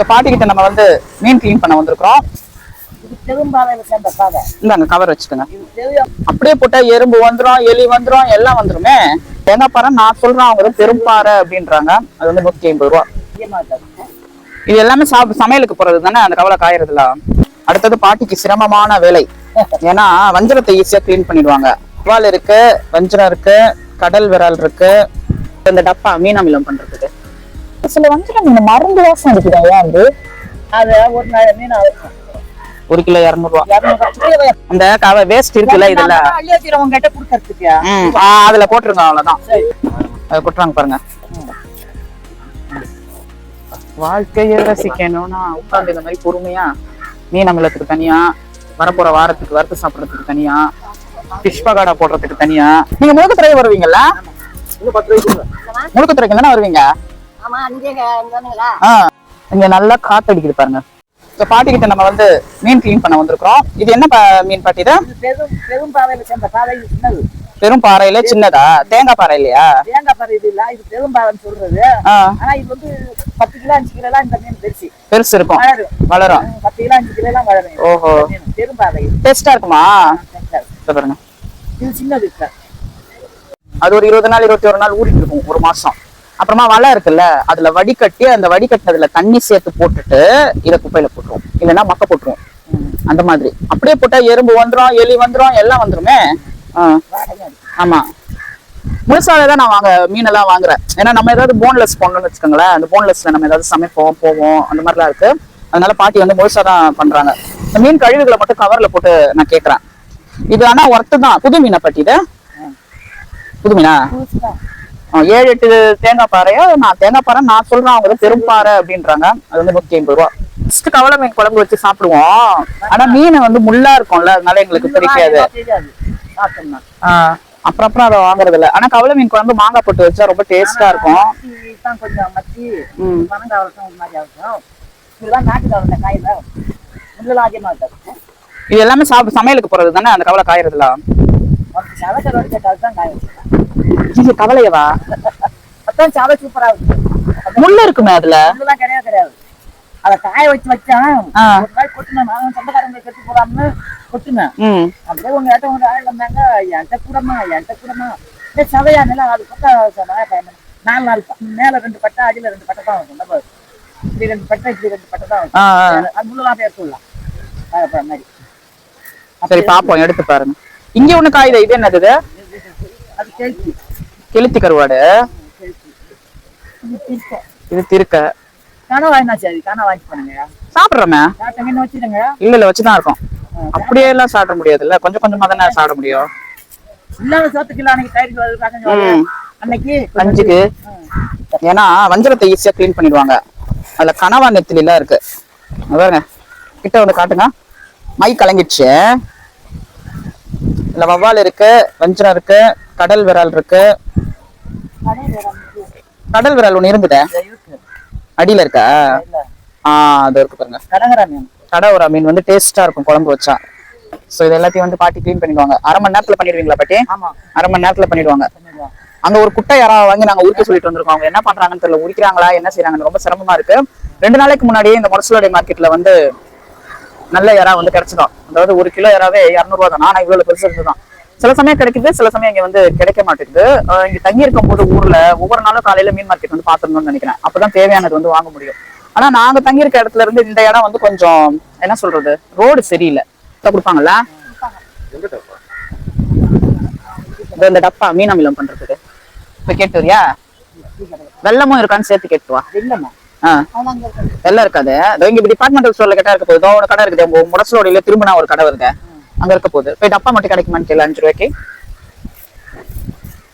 இப்போ பாட்டிக்கிட்ட நம்ம வந்து மீன் க்ளீன் பண்ண வந்திருக்கிறோம். இந்தாங்க கவர் வச்சுக்கோங்க. அப்படியே போட்டா எறும்பு வந்துரும் எலி வந்துரும் எல்லாம் வந்துருமே. தேங்காய் பாறை நான் சொல்றேன் அவங்க பெரும்பாறை அப்படின்றாங்க. அது வந்து நூத்தி ஐம்பது ரூபா. இது எல்லாமே சமையலுக்கு போறது தானே அந்த கவலை காயறதுல. அடுத்தது பாட்டிக்கு சிரமமான வேலை. ஏன்னா வஞ்சரத்தை ஈஸியா க்ளீன் பண்ணிடுவாங்க. வால் இருக்கு வஞ்சரம் இருக்கு கடல் விரல் இருக்கு. இந்த டப்பா மீன் அமிலம் பண்றதுக்கு. சில வஞ்சரம் மீன் மருந்து வாசம் இருக்குதா ஏன் அது? அது ஒரு நாள் மீன் ஆகும் ஒரு கிலோ இரநூறுவா. இரநூறு அந்த கவ வேஸ்ட் இருக்குல்ல இதுல? அதுல போட்டுருங்க அவ்வளவுதான். கொட்டுறாங்க பாருங்க. வாழ்க்கையை ரசிக்கணும்னா உட்கார்ந்து இந்த மாதிரி பொறுமையா மீன் அமிலத்துக்கு தனியா வரப்போற வாரத்துக்கு வறுத்து சாப்பிடறதுக்கு தனியா ஃபிஷ் பகாடா போடுறதுக்கு தனியா நீங்க முழுக்கத்துறை வருவீங்கல்ல? முழுக்கத்துறைக்கு தானே வருவீங்க? இங்க நல்லா காத்தடிக்குது பாருங்க. இப்ப பாட்டிக்கிட்ட நம்ம வந்து மீன் க்ளீன் பண்ண வந்திருக்கிறோம். இது என்ன மீன் பாட்டி இது? பெரும் பாறையில சின்னதா? தேங்காய் பாறை இல்லையா? தேங்காய் பாறை இது இல்ல இது பெரும் பாதைன்னு சொல்றது. ஆனா இது வந்து பத்து கிலோ அஞ்சு கிலோ எல்லாம் இந்த மீன் பெருசு. பெருசு இருக்கும். வளரும். பத்து கிலோ அஞ்சு கிலோ எல்லாம் வளரும். ஓஹோ. பெரும் இது. டேஸ்டா இருக்குமா? பாருங்க. இது சின்னது அது ஒரு இருபது நாள் இருபத்தி ஒரு நாள் ஊறிட்டு இருக்கும் ஒரு மாசம். அப்புறமா வலை இருக்குல்ல அதுல வடிகட்டி அந்த வடிகட்டினதுல தண்ணி சேர்த்து போட்டுட்டு இத குப்பையில போட்டுருவோம். இல்லைன்னா மக்க போட்டுருவோம். அந்த மாதிரி. அப்படியே போட்டா எறும்பு வந்துரும் எலி வந்துரும் எல்லாம் வந்துருமே. ஆமா. முழுசாவே தான் நான் வாங்க மீனெல்லாம் வாங்குறேன். ஏன்னா நம்ம ஏதாவது போன்லெஸ் போடணும்னு வச்சுக்கோங்களேன். அந்த போன்லெஸ்ல நம்ம ஏதாவது சமைப்போம் போவோம் அந்த மாதிரிலாம் இருக்கு. அதனால பாட்டி வந்து முழுசா தான் பண்றாங்க. இந்த மீன் கழிவுகளை மட்டும் கவர்ல போட்டு நான் கேக்குறேன். இது ஆனா ஒர்த்து தான். புது மீனை பட்டி புது மீனா? ஏழு எட்டு தேங்காய் பாறையா? நான் தேங்காய் பாறை நான் சொல்றேன் அவங்க பெரும்பாறை அப்படின்றாங்க. அது வந்து நூத்தி ஐம்பது ரூபா. ஃபர்ஸ்ட் கவலை மீன் குழம்பு வச்சு சாப்பிடுவோம். ஆனா மீன் வந்து முள்ளா இருக்கும்ல அதனால எங்களுக்கு பிடிக்காது. அப்புறம் அப்புறம் அதை வாங்குறது இல்ல ஆனா கவலை மீன் குழம்பு மாங்காய் போட்டு வச்சா ரொம்ப டேஸ்டா இருக்கும். கொஞ்சம் இது எல்லாமே சாப்பிட்டு சமையலுக்கு போறது தானே அந்த கவலை காயறதுல? ஒரு இது கவலையவா அதான் சவை சூப்பராக இருக்கு முள்ளு இருக்குமே அதுல? முள்ளெல்லாம் கிடையாது கிடையாது. அதை காய வச்சு வச்சேன். ஒரு நாள் கொட்டினேன் நான் சொந்தக்காரங்க கெட்டு கொட்டினேன் அப்படியே உங்க இடத்த உங்க ஆள் வந்தாங்க என்கிட்ட கூடமா என்கிட்ட கூடமா ஏ சவையா நில அது பட்டா நாலு ப- மேல ரெண்டு பட்டை அடியில ரெண்டு பட்டை தான் இருக்கும். நம்ம இப்படி ரெண்டு பட்டை இப்படி ரெண்டு பட்டை தான். இருக்கும். அது முள்ளெல்லாம் பேர் சொல்லலாம் மாதிரி. சரி பாப்போம். எடுத்து பாருங்க. இங்க ஒண்ணு காயுது இது என்னது கெளுத்தி. கருவாடு? இது திருக்க. சாப்பிடுறோமே? இல்ல இல்ல வச்சுதான் இருக்கோம். அப்படியே எல்லாம் சாப்பிட முடியாதுல்ல? கொஞ்சம் கொஞ்சமா தானே சாப்பிட முடியும்? அஞ்சுக்கு ஏன்னா வஞ்சரத்தை ஈஸியா க்ளீன் பண்ணிடுவாங்க. அதுல கனவா நெத்திலி எல்லாம் இருக்கு பாருங்க. கிட்ட வந்து காட்டுங்க. மை கலங்கிடுச்சு. இதுல வவ்வால் இருக்கு வஞ்சரம் இருக்கு கடல் விரல் இருக்கு. கடல் விரல் ஒண்ணு இருந்ததே? அடியில இருக்கா? ஆஹ் அது இருக்கு பாருங்க. கடகரா மீன் கடவுரா மீன் வந்து டேஸ்டா இருக்கும் குழம்பு வச்சா. சோ இது எல்லாத்தையும் வந்து பாட்டி க்ளீன் பண்ணிடுவாங்க. அரை மணி நேரத்துல பண்ணிடுவீங்களா பாட்டி? ஆமா. அரை மணி நேரத்துல பண்ணிடுவாங்க. அங்க ஒரு குட்டை யாரா வாங்கி நாங்க உரிக்க சொல்லிட்டு வந்திருக்கோம். அவங்க என்ன பண்றாங்கன்னு தெரியல. உரிக்கிறாங்களா என்ன செய்றாங்கன்னு ரொம்ப சிரமமா இருக்கு. ரெண்டு நாளைக்கு முன்னாடியே இந்த முரசலோடைய மார்க்கெட்ல வந்து நல்ல இறா வந்து கிடைச்சிடும். அதாவது ஒரு கிலோ இறாவே இரநூறுவா தான். ஆனால் இவ்வளவு பெருசு இருந்துதான் சில சமயம் கிடைக்குது சில சமயம் இங்க வந்து கிடைக்க மாட்டேங்குது. இங்கே இங்க தங்கி இருக்கும் போது ஊர்ல ஒவ்வொரு நாளும் காலையில மீன் மார்க்கெட் வந்து பாத்துருந்தோம்னு நினைக்கிறேன். அப்பதான் தேவையானது வந்து வாங்க முடியும். ஆனா நாங்க தங்கி இருக்க இடத்துல இருந்து இந்த இடம் வந்து கொஞ்சம் என்ன சொல்றது ரோடு சரியில்லை. கொடுப்பாங்கல்ல? இந்த டப்பா மீன் அமிலம் பண்றதுக்கு. இப்ப கேட்டு வரியா? வெள்ளமும் இருக்கான்னு சேர்த்து கேட்டு வா. வெள்ளம் இருக்காது. இங்க டிபார்ட்மெண்டல் ஸ்டோர்ல கேட்டா இருக்க இதோ ஒரு கடை இருக்குது. உங்க முடசலோடையில திரும்பினா ஒரு கடை வருது. அங்க இருக்க போகுது. போய் டப்பா மட்டும் கிடைக்குமான்னு கேளு அஞ்சு ரூபாய்க்கு.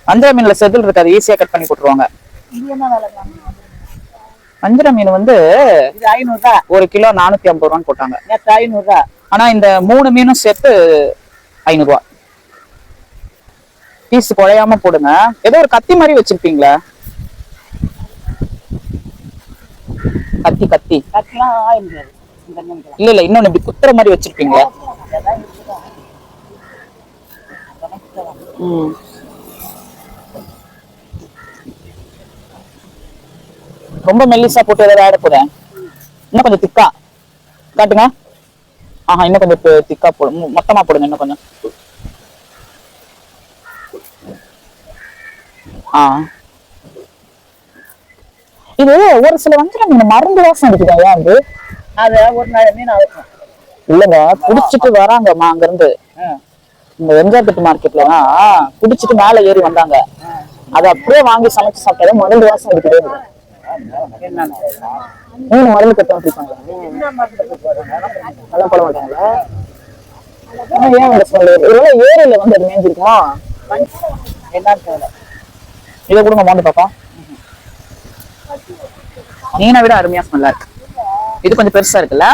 வஞ்சர மீன்ல செதில் இருக்காது. ஈஸியா கட் பண்ணி போட்டுருவாங்க? வஞ்சர மீன் வந்து இது ஐநூறு ரூபா ஒரு கிலோ நானூத்தி ஐம்பது ரூபான்னு போட்டாங்க. நேற்று ஐநூறு ரூபா ஆனா இந்த மூணு மீனும் சேர்த்து ஐநூறு ரூபா பீஸ் குழையாம போடுங்க. ஏதோ ஒரு கத்தி மாதிரி வச்சிருப்பீங்களா? கத்தி கத்தி. இல்ல இல்ல இன்னொன்னு இப்படி குத்துற மாதிரி. ம். ரொம்ப மெல்லிசா போட்டு ஏதாவது ஆட போறேன். இன்னும் கொஞ்சம் திக்கா. காட்டுங்க. ஆஹா இன்னும் கொஞ்சம் திக்கா போடு. மொத்தமா போடுங்க இன்னும் கொஞ்சம். ஆ. இது ஒரு சில வந்து இந்த மருந்து வாசம் அடிக்குதா ஏன் அது அது ஒரு நாள் மீன் அவுக்கும் இல்லங்க குடிச்சிட்டு வராங்கம்மா அங்க இருந்து இந்த வெஞ்சார்பட்டு மார்க்கெட்லாம் குடிச்சிட்டு மேல ஏறி வந்தாங்க. அதை அப்படியே வாங்கி சமைச்சு சாப்பிட்டாலே மருந்து வாசம் அடிக்கவே இல்லை என்னன்னு மூணு மருந்து கட்ட வச்சிருக்காங்க என்ன மருந்து போடுறாங்க நல்லா போட மாட்டாங்களா ஏன் ஒருவேளை ஏரியில வந்து அது மேய்ஞ்சிருக்குமா என்னன்னு தெரியல இதை கொடுங்க மோந்து பாப்பா மீனை விட அருமையா ஸ்மெல்லா இருக்கு. இது கொஞ்சம் பெருசா இருக்குல்ல?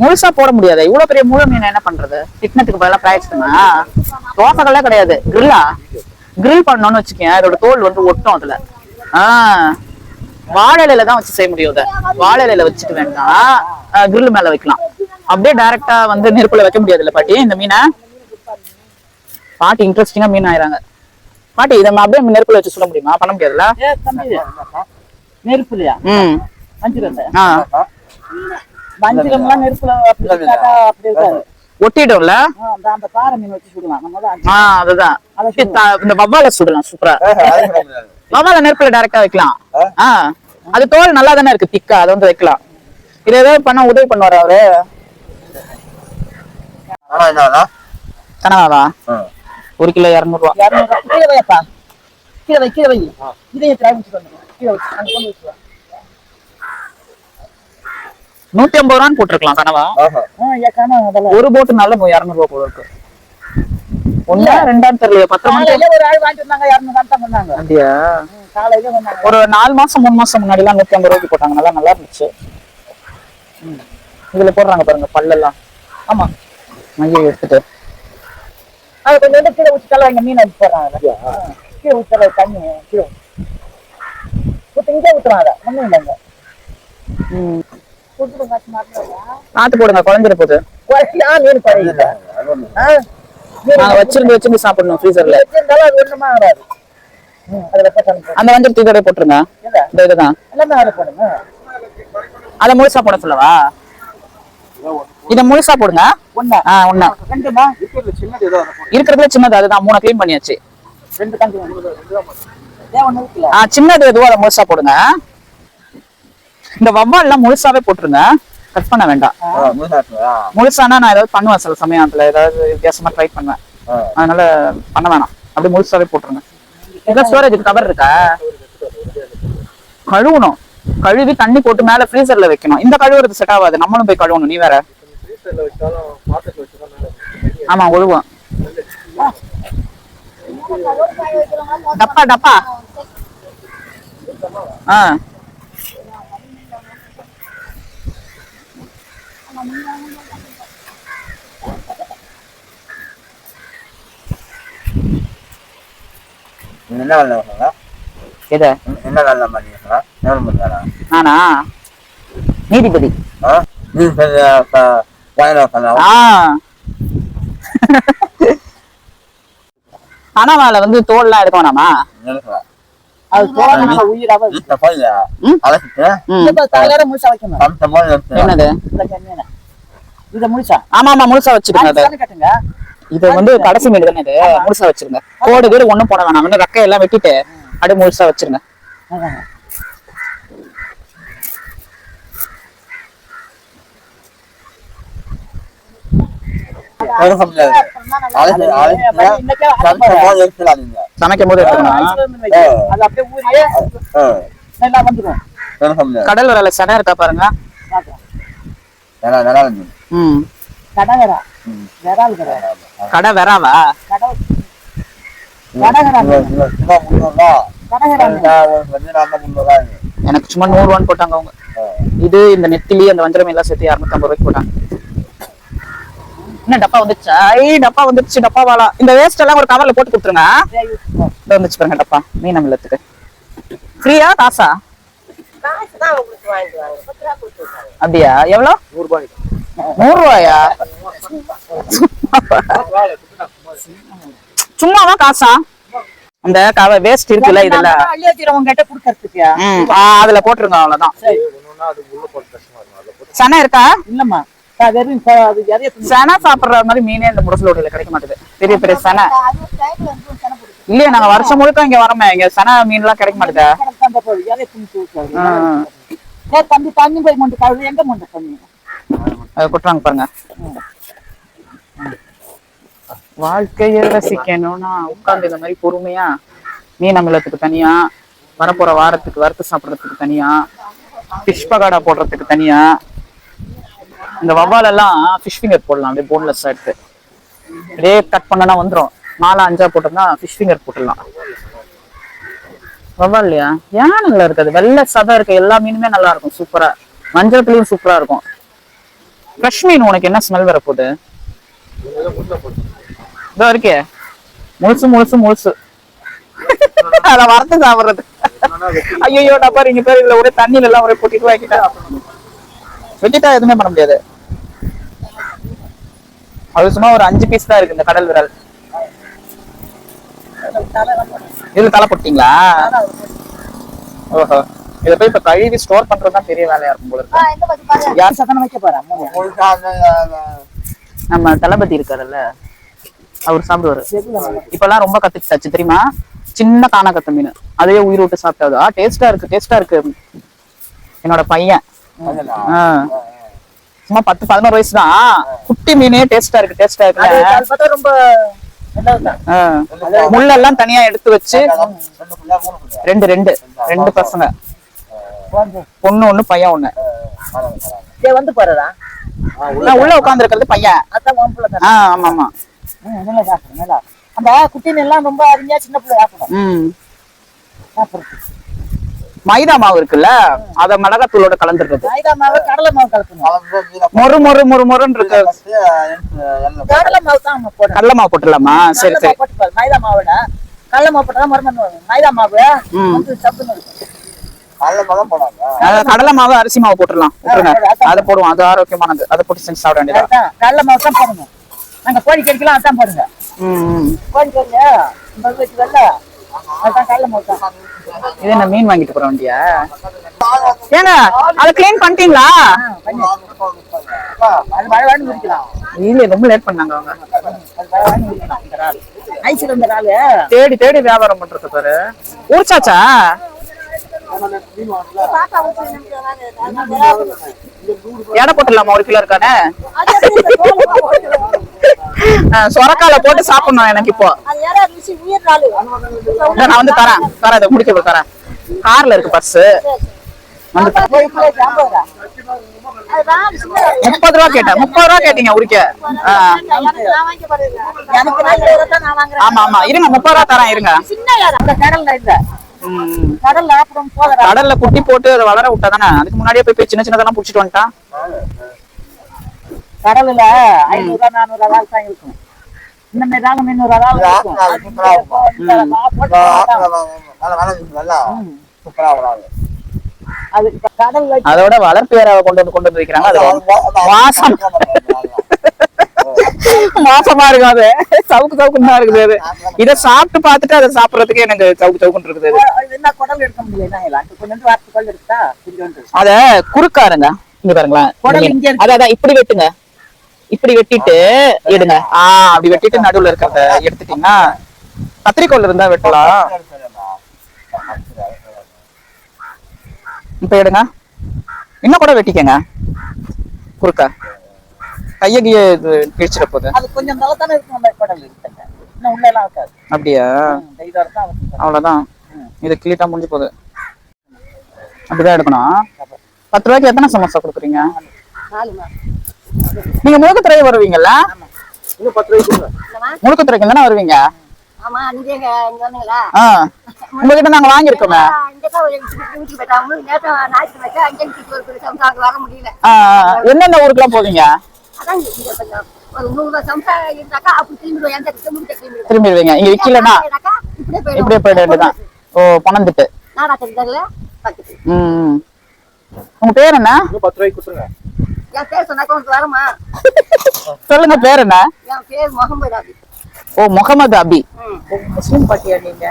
முழுசா போட முடியாது. இவ்வளவு பெரிய முழு மீன் என்ன பண்றது? திட்னத்துக்கு பதிலாக பிராய்ச்சிட்டுமா? தோசைகள்லாம் கிடையாது. கிரில்லா கிரில் பண்ணோம்னு வச்சுக்கேன் அதோட தோல் வந்து ஒட்டும் அதுல. ஆஹ் வாழை தான் வச்சு செய்ய முடியும் இதை. வாழை இலையில வச்சுட்டு வேண்டாம். கிரில் மேல வைக்கலாம். அப்படியே டைரக்டா வந்து நெருப்புல வைக்க முடியாதுல்ல பாட்டி இந்த மீனை. பாட்டி இன்ட்ரெஸ்டிங்கா மீன் ஆயிராங்க பாட்டி இதை அப்படியே நெருப்புல வச்சு சுட முடியுமா? பண்ண முடியாதுல்ல? ஏ தம்பி நெருப்புலையா? ம். மஞ்சுரம்லாம் நெருப்புல அப்படி ஒட்டிடும்ல? அந்த பாறை மீன் வச்சு சுடலாம். ஆ அதுதான். இந்த வவ்வால சுடலாம் சூப்பரா. வவ்வால நெருப்புல டைரக்டா வைக்கலாம். ஆ. அது தோல் நல்லா தானே இருக்கு திக்கா அதை வந்து வைக்கலாம். இது ஏதாவது பண்ண உதவி பண்ணுவாரு அவரு. கனவாவா? ஒரு கிலோ இரநூறுவா. கீழே வைப்பா கீழே வை கீழே வை. இதையும் வச்சு வந்துடும் கீழே வச்சு அங்கே கொண்டு வச்சுருவா நூத்தி ஐம்பது ரூபான்னு போட்டிருக்கலாம் கனவா? ஒரு போட்டுனால இரநூறுவா போல இருக்கு. ஒண்ணா ரெண்டான்னு தெரியல பத்து காலையில ஒரு ஆள் வாங்கிட்டு வந்தாங்க இரநூறு தான் பண்ணாங்க அப்படியா? ஒரு நாலு மாசம் மூணு மாசம் முன்னாடி எல்லாம் நூத்தி ஐம்பது ரூபாய்க்கு போட்டாங்க நல்லா நல்லா இருந்துச்சு. இதுல போடுறாங்க பாருங்க பல்லெல்லாம். ஆமா. மைய எடுத்துட்டு. அது கொஞ்சம் வந்து கீழே ஊற்றிட்டாலும் எங்க மீன் அடிச்சு போடுறாங்க. கீழே ஊற்றுற தண்ணி கீழே ஊற்று இங்கே ஊற்றுறாங்க அதை. ஒன்றும் இல்லைங்க பார்த்து போடுங்க குழஞ்சிட போகுது குறையா மீன் நாங்க வச்சிருந்து வச்சிருந்து சாப்பிடணும் ஃப்ரீசர்ல வச்சிருந்தாலும் அது ஒன்றுமா வராது ம் அதில் வெப்பத்தண்ணி அந்த மஞ்சள் தூக்கி போட்டுருங்க. இதுதான். எல்லாமே அதில் போடுங்க. அதை முழுசா போட சொல்லவா? இத முழுசா போடுங்க. ஒண்ணா. ஆ ஒண்ணா. ரெண்டுமா? இருக்கிறதுல சின்னது அதுதான். மூணு க்ளீன் பண்ணியாச்சு. ஆ சின்னது எதுவோ அதை முழுசா போடுங்க. இந்த வவ்வால் எல்லாம் முழுசாவே போட்டுருங்க. கட் பண்ண வேண்டாம். முழுசானா நான் ஏதாவது பண்ணுவேன் சில சமயத்துல. ஏதாவது வித்தியாசமா ட்ரை பண்ணுவேன். அதனால பண்ண வேணாம். அப்படியே முழுசாவே போட்டுருங்க. ஏதாவது ஸ்டோரேஜுக்கு கவர் இருக்கா? கழுவணும். கழுவி தண்ணி போட்டு மேல ஃப்ரீசர்ல வைக்கணும். இந்த கழுவுறது செட் ஆகாது. நம்மளும் போய் கழுவணும். நீ வேற? ஆமா ஒழுவோம் டப்பா டப்பா. ஆ. என்ன வேலை எத? என்ன வேலை பண்ணிருக்கா நேரம் பண்ணா நானா? நீதிபதி. ஆ? நீ வேலை பண்ணா ஆ. கனவால வந்து தோல்லாம் எடுக்க வேணாமா? என்னது? இதை முழுசா? ஆமா ஆமா முழுசா வச்சிருங்க இது வந்து கடைசி மீன் தானே இது. முழுசா வச்சிருங்க. கோடு கீடு ஒண்ணும் போட வேணாம். ரெக்கையெல்லாம் வெட்டிட்டு. அப்படியே முழுசா வச்சிருங்க. சமைக்கும் போது கடல் வரல சடை இருக்கா. பாருங்க. கடை வெறாவா கடை கடகரா சும்மா முன்னூறுவா கடகரா வந்து நான் முன்னூறுவா எனக்கு சும்மா நூறு ரூபான்னு போட்டாங்க அவங்க. இது இந்த நெத்திலி அந்த வஞ்சரம் எல்லாம் சேர்த்து இரநூத்தம்பது ரூபாய்க்கு போட்டாங்க. என்ன டப்பா வந்துச்சா ஐ டப்பா வந்துருச்சு டப்பா வாழா இந்த வேஸ்ட் எல்லாம் ஒரு கவர்ல போட்டு கொடுத்துருங்க. வந்துச்சு பாருங்க டப்பா. மீன் அமிலத்துக்கு ஃப்ரீயா காசா? அப்படியா? எவ்வளோ? நூறு ரூபாயா சும்மாவா காசா? அந்த கவ வேஸ்ட் இருக்குல்ல இதுல. அதுல போட்டுருங்க அவ்வளவுதான். சரி. சனை இருக்கா? இல்லம்மா. சனை சாப்பிடுற மாதிரி மீனே இந்த முரசலோடையில கிடைக்க மாட்டேது. பெரிய பெரிய சனை. இல்லையா நாங்க வருஷம் முழுக்க இங்க வரோமே. இங்க சனை மீன் எல்லாம் கிடைக்க மாட்டேதா? தம்பி தண்ணி போய் கழுவு எங்க அதை கொட்டுறாங்க பாருங்க. வாழ்க்கையை ரசிக்கணும்னா உட்கார்ந்து இந்த மாதிரி பொறுமையா மீன் அமிலத்துக்கு தனியா வரப்போற வாரத்துக்கு வறுத்து சாப்பிட்றதுக்கு தனியா ஃபிஷ் பகாடா போடுறதுக்கு தனியா இந்த வவ்வால் எல்லாம் ஃபிஷ் ஃபிங்கர் போடலாம் அப்படியே போன்லெஸ் எடுத்து. அப்படியே கட் பண்ணனா வந்துடும் நாலா அஞ்சா போட்டோம்னா ஃபிஷ் ஃபிங்கர் போட்டுடலாம். வவ்வால் இல்லையா? ஏன் நல்லா இருக்காது? வெள்ளை சதை இருக்க எல்லா மீனுமே நல்லா இருக்கும் சூப்பரா மஞ்சள் சூப்பரா இருக்கும். ஃப்ரெஷ் மீன் உனக்கு என்ன ஸ்மெல் வரப்போகுது? இதோ இருக்கே. முழுசு முழுசு முழுசு. அத வறுத்து சாப்பிடுறது. ஐயோ பாரு இங்க பேர் இதுல ஒரே தண்ணியில எல்லாம் ஒரே கொட்டிட்டு வாங்கிட்டா. வெட்டிட்டா எதுவுமே பண்ண முடியாது. அது சும்மா ஒரு அஞ்சு பீஸ் தான் இருக்கு இந்த கடல் விரல். இதுல தலை போட்டீங்களா? ஓஹோ. இத போய் இப்ப கழுவி ஸ்டோர் பண்றதுதான் பெரிய வேலையா இருக்கும் போல இருக்கு. யார் சத்தனம் வைக்க போறா? நம்ம தளபதி இருக்காருல்ல. அவர் சாப்பிடுவாரு. நல்லா? இப்பெல்லாம் ரொம்ப கத்துக்கிட்டாச்சு. தெரியுமா? சின்ன காணாக்கத்த மீன். அதையே உயிர் விட்டு சாப்பிட்டாதா. டேஸ்டா இருக்கு டேஸ்டா இருக்கு. என்னோட பையன். சும்மா பத்து பதினோரு வயசு தான் குட்டி மீனே டேஸ்டா இருக்கு டேஸ்டா அது இருக்கு அது ரொம்ப. முள்ளெல்லாம் தனியா எடுத்து வச்சு ரெண்டு ரெண்டு ரெண்டு. பசங்க. பொண்ணு ஒண்ணு பையன் ஒண்ணு. வந்து பாருடா. உள்ள உட்கார்ந்து இருக்கிறது பையன் ஆமா ஆமா. நல்லா சாப்பிடு, நல்லா. அந்த குட்டி எல்லாம் ரொம்ப அருமையா சின்ன பிள்ளை சாப்பிடும். ம். சாப்பிடுறது மைதா மாவு இருக்குல்ல? அத மிளகாத்தூளோட கலந்துருக்குது மைதா மாவு கடலை மாவு கலக்கணும். மொறு மொறு மொறு மொறுன்னு இருக்கு. கடலை மாவு தான் போடணும். கடலை மாவு போட்டுடலாமா? சரி சரி. மைதா மாவோட. கடலை மாவு போட்டா மருந்து வரும் மைதா மாவு சப்புன்னு இருக்கும். கடலை மாவு அரிசி மாவு போட்டுடலாம். அதை போடுவோம். அது ஆரோக்கியமானது. அதை போட்டு செஞ்சு சாப்பிட வேண்டியதா அதுதான் கடலை மாவு தான் போடணும். நாங்க கோழி கறிக்கலாம் அதான் போடுங்க கோழி கறியா இந்த இது வச்சு வெள்ள அதுதான் கடலை மாவு தான் இது என்ன மீன் வாங்கிட்டு போற வண்டியா? ஏங்க அதை க்ளீன் பண்ணிட்டீங்களா? இல்ல ரொம்ப லேட் பண்ணாங்க அவங்க. தேடி தேடி வியாபாரம் பண்றது பாரு. ஊர்ச்சாச்சா? எடை போட்டுடலாமா ஒரு கிலோ இருக்கானே? சொரக்கால போட்டு சாப்பிடணும் எனக்கு இப்போ. நான் வந்து தரேன். தரேன் இதை முடிக்க தரேன். கார்ல இருக்கு பர்ஸ் முப்பது ரூபா கேட்டேன். முப்பது ரூபா கேட்டீங்க உரிக்க. ஆமா ஆமா. இருங்க முப்பது ரூபா தரேன் இருங்க. கடல்ல கடல்ல அப்புறம் கடல்ல குட்டி போட்டு அதை வளர விட்டா தானே அதுக்கு முன்னாடியே போய் சின்ன சின்னதெல்லாம் புடிச்சிட்டு வந்துட்டான் கடல்ல ஐநூறு ரூபா நானூறு ரூபா இருக்கும் இந்த மாதிரி அது கடல்ல அதோட வளர்ப்பு ஏறாவை கொண்டு வந்து கொண்டு வந்து வைக்கிறாங்க அது வாசம். மாசமா இருக்கும் அது. சவுக்கு சவுக்குன்னு தான் இருக்குது அது. இதை சாப்பிட்டு பார்த்துட்டு அதை சாப்பிடறதுக்கு எனக்கு சவுக்கு சவுக்குன்னு இருக்குது அது. என்ன குடல் எடுக்க முடியல என்ன இல்லை கொஞ்சம் வாரத்து குடல் எடுத்தா கொஞ்சோண்டு அத குறுக்காருங்க. இங்க பாருங்களேன். குடல் இங்க இருக்கு. அதான் அதான் இப்படி வெட்டுங்க. இப்படி வெட்டிட்டு எடுங்க. ஆ அப்படி வெட்டிட்டு நடுவுல இருக்கிறத எடுத்துட்டீங்கன்னா கத்திரிக்கோல் இருந்தா வெட்டலாம். இப்ப எடுங்க. இன்னும் கூட வெட்டிக்கங்க. குறுக்க. கைய கிய இது கிழிச்சிட போகுது. அது கொஞ்சம் நல்லா தானே இருக்கும் அப்படியா. அவ்வளவுதான். இது கிளீட்டா முடிஞ்சு போகுது. அப்படிதான் எடுக்கணும். பத்து ரூபாய்க்கு எத்தனை சமோசா கொடுக்குறீங்க? நீங்க முழுக்கத்துறை வருவீங்கல்ல? பத்து ரூபாய்க்கு முழுக்கத்துறைக்கு தானே வருவீங்க? உங்ககிட்ட நாங்க ஆ. எந்தெந்த ஊருக்குலாம் போவீங்க? திரும்பிடுவீங்க. இங்க விக்கலன்னா இப்படியே போயிட வேண்டியதுதான். ஓ பணந்துட்டு நாடா தெரிஞ்சதுல பக்கத்து ம் ம். உங்க பேர் என்ன? என் பேர் சொன்னாக்கா உனக்கு வருமா? சொல்லுங்க பேர் என்ன? என் பேர் முகமது ராபி ஓ முகமது அபி. முஸ்லிம் பாட்டியா நீங்க?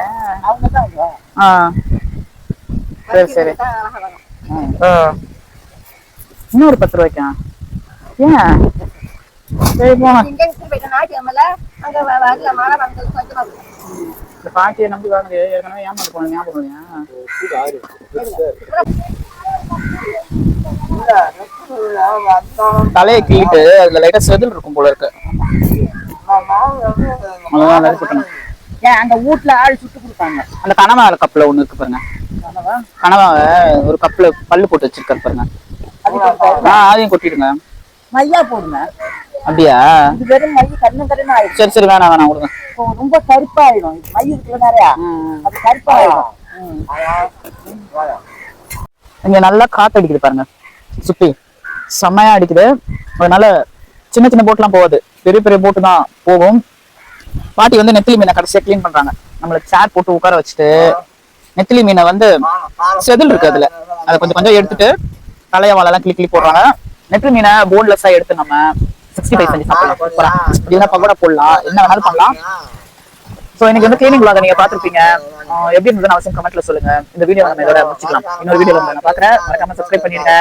சரி சரி. இன்னொரு பத்து ரூபாய்க்கா? ஏன்? சரி இருக்கு. இந்த பாட்டியை நம்பி வாங்குது. ஏற்கனவே ஏமாந்து போன ஞாபகம் இல்லையா? தலையை கிள்ளிட்டு அதுல லைட்டா செதில் இருக்கும் போல இருக்கு. அந்த வீட்டுல ஆள் சுட்டு கொடுத்தாங்க அந்த கனவா கப்ல ஒண்ணு இருக்கு பாருங்க. கனவாவை ஒரு கப்ல பல்லு போட்டு வச்சிருக்காரு பாருங்க. அதையும் கொட்டிடுங்க. மையா போடுங்க. அப்படியா? இது வெறும் மை கண்ணு கண்ணு ஆயிடுச்சு சரி சரி வேணாம் வேணாம் கொடுங்க. ரொம்ப கருப்பாயிடும். இது மை இருக்குல்ல நிறையா அது கருப்பாயிடும். இங்க நல்லா காத்து அடிக்குது பாருங்க. சுத்தி. செம்மையா அடிக்குது. அதனால சின்ன சின்ன போட்லாம் போகாது. பெரிய பெரிய போட்டு தான் போகும். பாட்டி வந்து நெத்திலி மீனை கடைசியா க்ளீன் பண்றாங்க. நம்மளுக்கு சேர் போட்டு உட்கார வச்சுட்டு நெத்திலி மீனை வந்து செதில் இருக்கு அதுல. அதை கொஞ்சம் கொஞ்சம் எடுத்துட்டு தலைய வாழெல்லாம் கிளி கிளி போடுறாங்க. நெத்திலி மீனை போன்லெஸ்ஸா எடுத்து நம்ம சிக்ஸ்டி ஃபைவ் செஞ்சு சாப்பிடலாம். இல்லைன்னா பக்கோடா போடலாம்? என்ன வேணாலும் பண்ணலாம். சோ இன்னைக்கு வந்து கிளீனிங் vlog நீங்க பாத்திருப்பீங்க எப்படி இருந்ததுன்னு அவசியம் கமெண்ட்ல சொல்லுங்க. இந்த வீடியோ நம்ம இதோட முடிச்சுக்கலாம். இன்னொரு வீடியோ நான் பாக்குறேன் மறக்காம சப்ஸ்கிரைப் பண்ணிருங்க